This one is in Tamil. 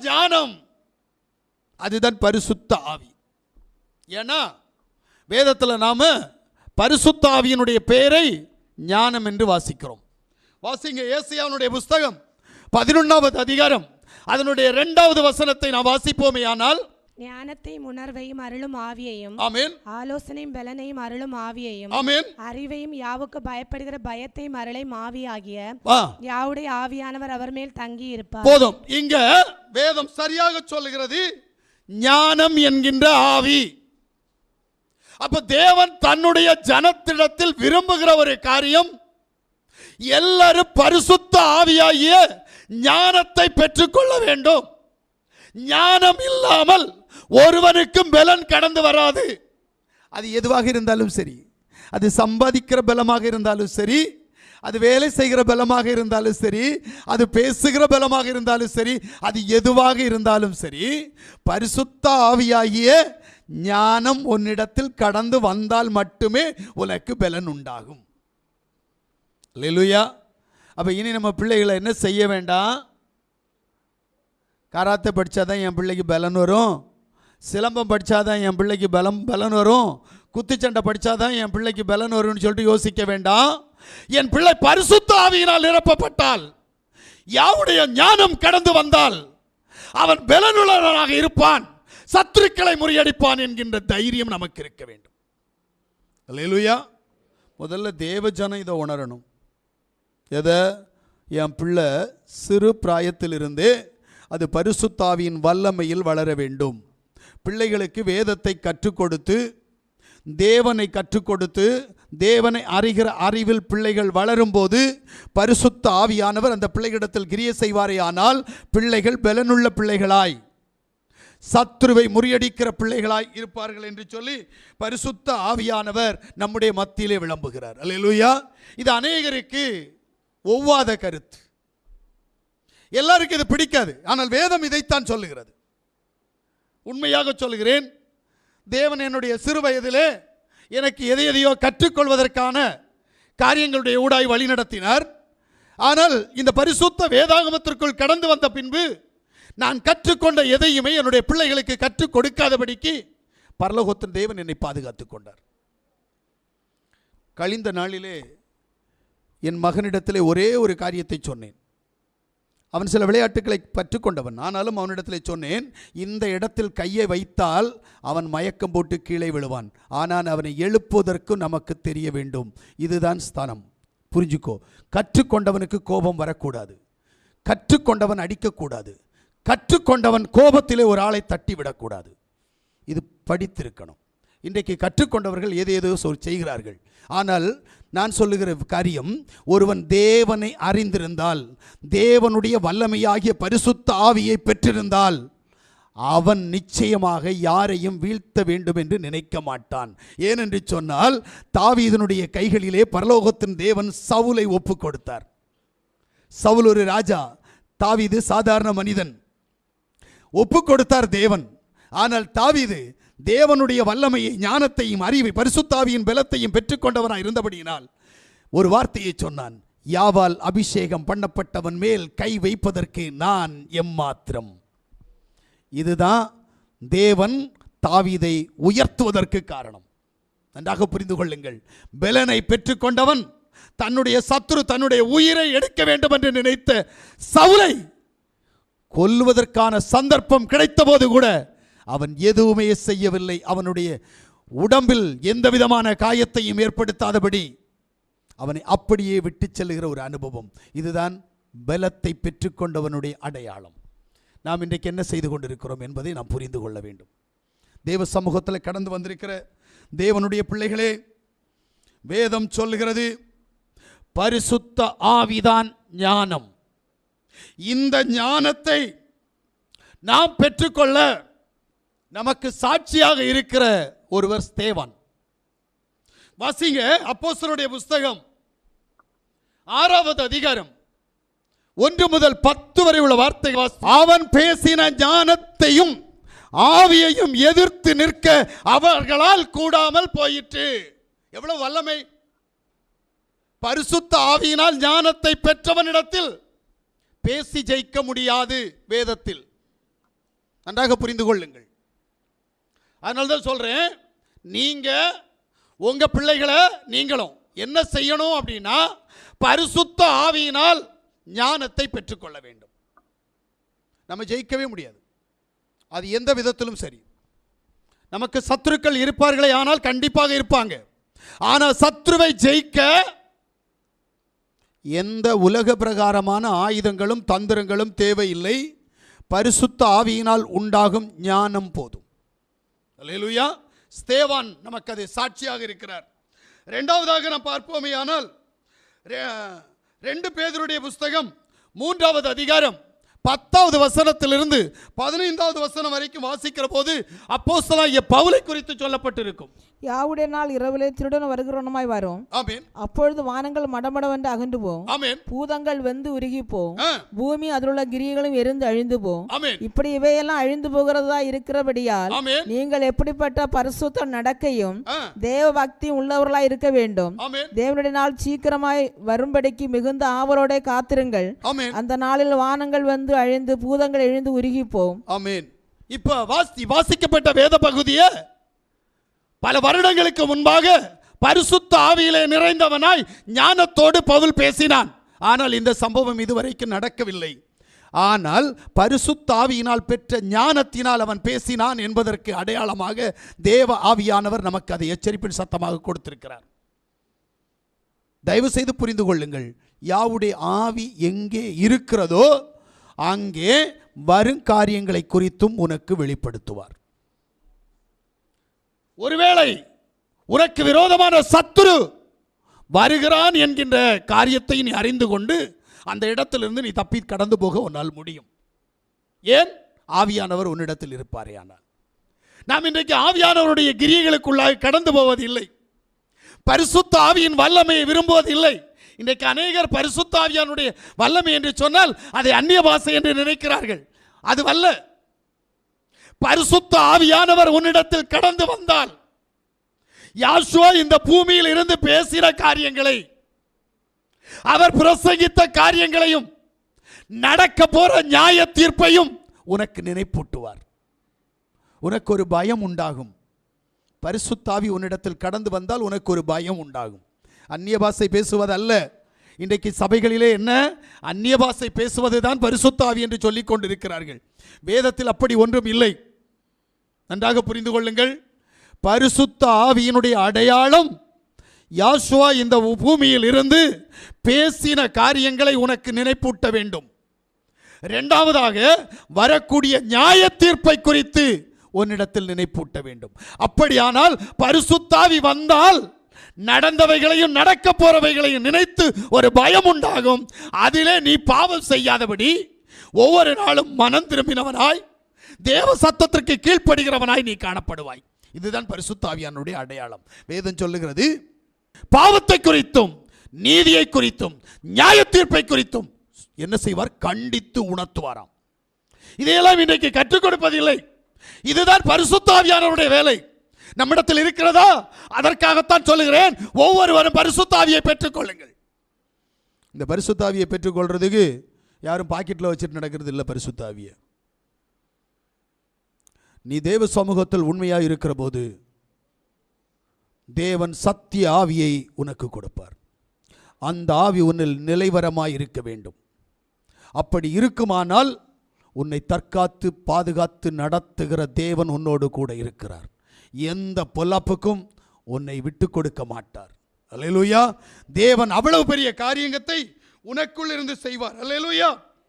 ஞானம். அதுதான் பரிசுத்த ஆவி. ஏன்னா வேதத்தில் நாம பரிசுத்த ஆவியினுடைய பெயரை ஞானம் என்று வாசிக்கிறோம். வாசிங்க ஏசியாவுடைய புஸ்தகம் பதினொன்றாவது அதிகாரம். அதனுடைய இரண்டாவது வசனத்தை நாம் வாசிப்போமே ஆனால் ஞானத்தையும் உணர்வையும் அருளும் ஆவியையும் ஆமென். ஆலோசனையும் பலனையும் அருளும் ஆவியையும் ஆமென். அறிவையும் யாவுக்கு பயப்படுகிற பயத்தையும் அருளையும் ஆவியாகிய யாவுடைய ஆவியானவர் அவர் மேல் தங்கி இருப்பார் போதும். இங்க வேதம் சரியாக சொல்லுகிறது. ஞானம் என்கின்ற ஆவி. அப்ப தேவன் தன்னுடைய ஜனத்திடத்தில் விரும்புகிற ஒரு காரியம் எல்லாரும் பரிசுத்த ஆவியாகிய ஞானத்தை பெற்றுக்கொள்ள வேண்டும். ஞானம் இல்லாமல் ஒருவனுக்கும் பலன் கடந்து வராது. அது எதுவாக இருந்தாலும் சரி. அது சம்பாதிக்கிற பலமாக இருந்தாலும் சரி. அது வேலை செய்கிற பலமாக இருந்தாலும் சரி. அது பேசுகிற பலமாக இருந்தாலும் சரி. அது எதுவாக இருந்தாலும் சரி. பரிசுத்த ஆவியாகிய ஞானம் உன்னிடத்தில் கடந்து வந்தால் மட்டுமே உனக்கு பலன் உண்டாகும். லெலுயா அப்போ இனி நம்ம பிள்ளைகளை என்ன செய்ய வேண்டாம்? கராத்தே படித்தாதான் என் பிள்ளைக்கு பலன் வரும். சிலம்பம் படித்தாதான் என் பிள்ளைக்கு பலம் பலன் வரும். குத்துச்சண்டை படித்தாதான் என் பிள்ளைக்கு பலன் வரும்னு சொல்லிட்டு யோசிக்க வேண்டாம். என் பிள்ளை பரிசுத்த ஆவியினால் நிரப்பப்பட்டால் யாவுடைய ஞானம் கடந்து வந்தால் அவன் பலனுள்ளவனாக இருப்பான். சத்துருக்களை முறியடிப்பான் என்கின்ற தைரியம் நமக்கு இருக்க வேண்டும். அல்லேலூயா. முதல்ல தேவஜனம் இதை உணரணும். எதை? என் பிள்ளை சிறு பிராயத்திலிருந்தே அது பரிசுத்தாவியின் வல்லமையில் வளர வேண்டும். பிள்ளைகளுக்கு வேதத்தை கற்றுக் கொடுத்து தேவனை கற்றுக் கொடுத்து தேவனை அறிகிற அறிவில் பிள்ளைகள் வளரும்போது பரிசுத்த ஆவியானவர் அந்த பிள்ளைகளிடத்தில் கிரிய செய்வாரேயானால் பிள்ளைகள் பலனுள்ள பிள்ளைகளாய் சத்ருவை முறியடிக்கிற பிள்ளைகளாய் இருப்பார்கள் என்று சொல்லி பரிசுத்த ஆவியானவர் நம்முடைய மத்தியிலே விளம்புகிறார். அல்லா இது அநேகருக்கு ஒவ்வாத கருத்து. எல்லாருக்கும் இது பிடிக்காது. ஆனால் வேதம் இதைத்தான் சொல்லுகிறது. உண்மையாக சொல்கிறேன் தேவன் என்னுடைய சிறு வயதிலே எனக்கு எதை எதையோ கற்றுக்கொள்வதற்கான காரியங்களுடைய ஊடாய் வழி நடத்தினார். ஆனால் இந்த பரிசுத்த வேதாகமத்திற்குள் கடந்து வந்த பின்பு நான் கற்றுக்கொண்ட எதையுமே என்னுடைய பிள்ளைகளுக்கு கற்றுக் கொடுக்காதபடிக்கு பரலோகத்தின் தேவன் என்னை பாதுகாத்துக் கொண்டார். கழிந்த நாளிலே என் மகனிடத்திலே ஒரே ஒரு காரியத்தை சொன்னேன். அவன் சில விளையாட்டுகளை பற்றுக்கொண்டவன் ஆனாலும் அவனிடத்தில் சொன்னேன் இந்த இடத்தில் கையை வைத்தால் அவன் மயக்கம் போட்டு கீழே விழுவான். ஆனால் அவனை எழுப்புவதற்கு நமக்கு தெரிய வேண்டும். இதுதான் ஸ்தானம். புரிஞ்சுக்கோ. கற்றுக்கொண்டவனுக்கு கோபம் வரக்கூடாது. கற்றுக்கொண்டவன் அடிக்கக்கூடாது. கற்றுக்கொண்டவன் கோபத்திலே ஒரு ஆளை தட்டி விடக்கூடாது இது படித்திருக்கணும். இன்றைக்கு கற்றுக்கொண்டவர்கள் எது ஏதோ சொல் செய்கிறார்கள். ஆனால் நான் சொல்லுகிற காரியம் ஒருவன் தேவனை அறிந்திருந்தால் தேவனுடைய வல்லமையாகிய பரிசுத்த ஆவியை பெற்றிருந்தால் அவன் நிச்சயமாக யாரையும் வீழ்த்த வேண்டும் என்று நினைக்க மாட்டான். ஏனென்று சொன்னால் தாவீதனுடைய கைகளிலே பரலோகத்தின் தேவன் சவுலை ஒப்பு கொடுத்தார். சவுல் ஒரு ராஜா தாவீது சாதாரண மனிதன். ஒப்பு கொடுத்தார் தேவன். ஆனால் தாவீது தேவனுடைய வல்லமையை ஞானத்தையும் அறிவை பரிசுத்தாவியின் பலத்தையும் பெற்றுக்கொண்டவனாய் இருந்தபடியினால் ஒரு வார்த்தையை சொன்னான் யாவால் அபிஷேகம் பண்ணப்பட்டவன் மேல் கை வைப்பதற்கு நான் எம்மாத்திரம். இதுதான் தேவன் தாவீதை உயர்த்துவதற்கு காரணம். நன்றாக புரிந்து கொள்ளுங்கள். பெலனை பெற்றுக்கொண்டவன் தன்னுடைய சத்துரு தன்னுடைய உயிரை எடுக்க வேண்டும் என்று நினைத்த சவுலை கொல்லுவதற்கான சந்தர்ப்பம் கிடைத்தபோது கூட அவன் எதுவுமே செய்யவில்லை. அவனுடைய உடம்பில் எந்த விதமான காயத்தையும் ஏற்படுத்தாதபடி அவனை அப்படியே விட்டு செல்லுகிற ஒரு அனுபவம். இதுதான் பலத்தை பெற்றுக்கொண்டவனுடைய அடையாளம். நாம் இன்றைக்கு என்ன செய்து கொண்டிருக்கிறோம் என்பதை நாம் புரிந்து கொள்ள வேண்டும். தேவ சமூகத்தில் கடந்து வந்திருக்கிற தேவனுடைய பிள்ளைகளே வேதம் சொல்லுகிறது பரிசுத்த ஆவிதான் ஞானம். இந்த ஞானத்தை நாம் பெற்றுக்கொள்ள நமக்கு சாட்சியாக இருக்கிற ஒருவர் ஸ்தேவான். வாசிங்க அப்போஸ்தலருடைய புஸ்தகம். ஆறாவது அதிகாரம். ஒன்று முதல் பத்து வரை உள்ள வார்த்தை அவன் பேசின ஞானத்தையும் ஆவியையும் எதிர்த்து நிற்க அவர்களால் கூடாமல் போயிற்று. எவ்வளவு வல்லமை. பரிசுத்த ஆவியினால் ஞானத்தை பெற்றவனிடத்தில் பேசி ஜெயிக்க முடியாது வேதத்தில். நன்றாக புரிந்து கொள்ளுங்கள். அதனால தான் சொல்கிறேன் நீங்கள் உங்கள் பிள்ளைகளை நீங்களும் என்ன செய்யணும் அப்படின்னா பரிசுத்த ஆவியினால் ஞானத்தை பெற்றுக்கொள்ள வேண்டும். நம்ம ஜெயிக்கவே முடியாது. அது எந்த விதத்திலும் சரி. நமக்கு சத்துருக்கள் இருப்பார்களே ஆனால் கண்டிப்பாக இருப்பாங்க. ஆனால் சத்ருவை ஜெயிக்க எந்த உலக பிரகாரமான ஆயுதங்களும் தந்திரங்களும் தேவையில்லை. பரிசுத்த ஆவியினால் உண்டாகும் ஞானம் போதும். லேலுயா ஸ்தேவான் நமக்கு அது சாட்சியாக இருக்கிறார். ரெண்டாவதாக நாம் பார்ப்போமே ஆனால் ரெண்டு பேதருடைய புஸ்தகம் மூன்றாவது அதிகாரம் பத்தாவது வசனத்திலிருந்து பதினைந்தாவது வசனம் வரைக்கும் வாசிக்கிற போது அப்போஸ்தலனாகிய பவுலை குறித்து சொல்லப்பட்டிருக்கும். யாவுடைய நாள் இரவிலே திருடன் வருகிறவனுமாய் வரும். அப்பொழுது வானங்கள் மடமடவென்று அகன்று போம் பூதங்கள் வெந்து உருகி போம் பூமி அதிலுள்ள கிரியைகளும் எரிந்து அழிந்து போம் இப்படி இவையெல்லாம் அழிந்து போகிறதா இருக்கிறபடியால் நீங்கள் எப்படிப்பட்ட பரிசுத்த நடக்கையும் தேவ பக்தியும் உள்ளவர்களாய் இருக்க வேண்டும். தேவனுடைய நாள் சீக்கிரமாய் வரும்படிக்கு மிகுந்த ஆவலோட காத்திருங்கள். அந்த நாளில் வானங்கள் வந்து அழிந்து பூதங்கள் எழுந்து உருகி போம் இப்ப வாசி வாசிக்கப்பட்ட வேத பகுதியை பல வருடங்களுக்கு முன்பாக பரிசுத்த ஆவியிலே நிறைந்தவனாய் ஞானத்தோடு பவுல் பேசினான். ஆனால் இந்த சம்பவம் இதுவரைக்கும் நடக்கவில்லை. ஆனால் பரிசுத்த ஆவியினால் பெற்ற ஞானத்தினால் அவன் பேசினான் என்பதற்கு அடையாளமாக தேவ ஆவியானவர் நமக்கு அதை எச்சரிப்பின் சத்தமாக கொடுத்திருக்கிறார். தயவு செய்து புரிந்து கொள்ளுங்கள். யாவுடைய ஆவி எங்கே இருக்கிறதோ அங்கே வருங்காரியங்களை குறித்தும் உனக்கு வெளிப்படுத்துவார். ஒருவேளை உனக்கு விரோதமான சத்துரு வருகிறான் என்கின்ற காரியத்தை நீ அறிந்து கொண்டு அந்த இடத்திலிருந்து நீ தப்பி கடந்து போக உன்னால் முடியும். ஏன்? ஆவியானவர் உன்னிடத்தில் இருப்பாரே ஆனால். நாம் இன்றைக்கு ஆவியானவருடைய கிரியைகளுக்குள்ளாக கடந்து போவதில்லை. பரிசுத்த ஆவியின் வல்லமையை விரும்புவதில்லை. இன்றைக்கு அநேகர் பரிசுத்த ஆவியானுடைய வல்லமை என்று சொன்னால் அதை அந்நிய பாசை என்று நினைக்கிறார்கள். அது வல்ல பரிசுத்த ஆவியானவர் உன்னிடத்தில் கடந்து வந்தால். யாசுவா இந்த பூமியில் இருந்து பேசின காரியங்களை அவர் பிரசங்கித்த காரியங்களையும் நடக்க போற நியாய தீர்ப்பையும் உனக்கு நினைப்பூட்டுவார். உனக்கு ஒரு பயம் உண்டாகும். பரிசுத்தாவி உன்னிடத்தில் கடந்து வந்தால் உனக்கு ஒரு பயம் உண்டாகும். அந்நிய பாஷை பேசுவது அல்ல இன்றைக்கு சபைகளிலே என்ன? அந்நிய பாஷை பேசுவது தான் பரிசுத்தாவி என்று சொல்லிக் கொண்டிருக்கிறார்கள். வேதத்தில் அப்படி ஒன்றும் இல்லை. நன்றாக புரிந்து கொள்ளுங்கள். பரிசுத்த ஆவியினுடைய அடையாளம் யாசுவா இந்த பூமியில் இருந்து பேசின காரியங்களை உனக்கு நினைப்பூட்ட வேண்டும். ரெண்டாவதாக வரக்கூடிய நியாய தீர்ப்பை குறித்து உன்னிடத்தில் நினைப்பூட்ட வேண்டும். அப்படியானால் பரிசுத்தாவி வந்தால் நடந்தவைகளையும் நடக்க போறவைகளையும் நினைத்து ஒரு பயம் உண்டாகும். அதிலே நீ பாவம் செய்யாதபடி ஒவ்வொரு நாளும் மனம் திரும்பினவனாய் தேவ சத்தத்திற்கு கீழ்ப்படுகிறவனாய் நீ காணப்படுவாய். இதுதான் பரிசுத்தாவியானுடைய அடையாளம். வேதம் சொல்லுகிறது பாவத்தை குறித்தும் நீதியை குறித்தும் நியாய தீர்ப்பை குறித்தும் என்ன செய்வார்? கண்டித்து உணர்த்துவாராம். இதையெல்லாம் இன்றைக்கு கற்றுக் கொடுப்பதில்லை. இதுதான் பரிசுத்தாவியானவருடைய வேலை. நம்மிடத்தில் இருக்கிறதா? அதற்காகத்தான் சொல்லுகிறேன். ஒவ்வொருவரும் பரிசுத்தாவியை பெற்றுக்கொள்ளுங்கள் இந்த பரிசுத்தாவியை பெற்றுக்கொள்றதுக்கு யாரும் பாக்கெட்டில் வச்சுட்டு நடக்கிறது இல்லை பரிசுத்தாவியை நீ தேவ சமூகத்தில் உண்மையாக இருக்கிற போது தேவன் சத்திய ஆவியை உனக்கு கொடுப்பார். அந்த ஆவி உன்னில் நிலைவரமாய் இருக்க வேண்டும். அப்படி இருக்குமானால் உன்னை தற்காத்து பாதுகாத்து நடத்துகிற தேவன் உன்னோடு கூட இருக்கிறார். எந்த பொல்லாப்புக்கும் உன்னை விட்டு கொடுக்க மாட்டார். அலையலூயா தேவன் அவ்வளவு பெரிய காரியங்கத்தை உனக்குள் இருந்து செய்வார். அலையலூயா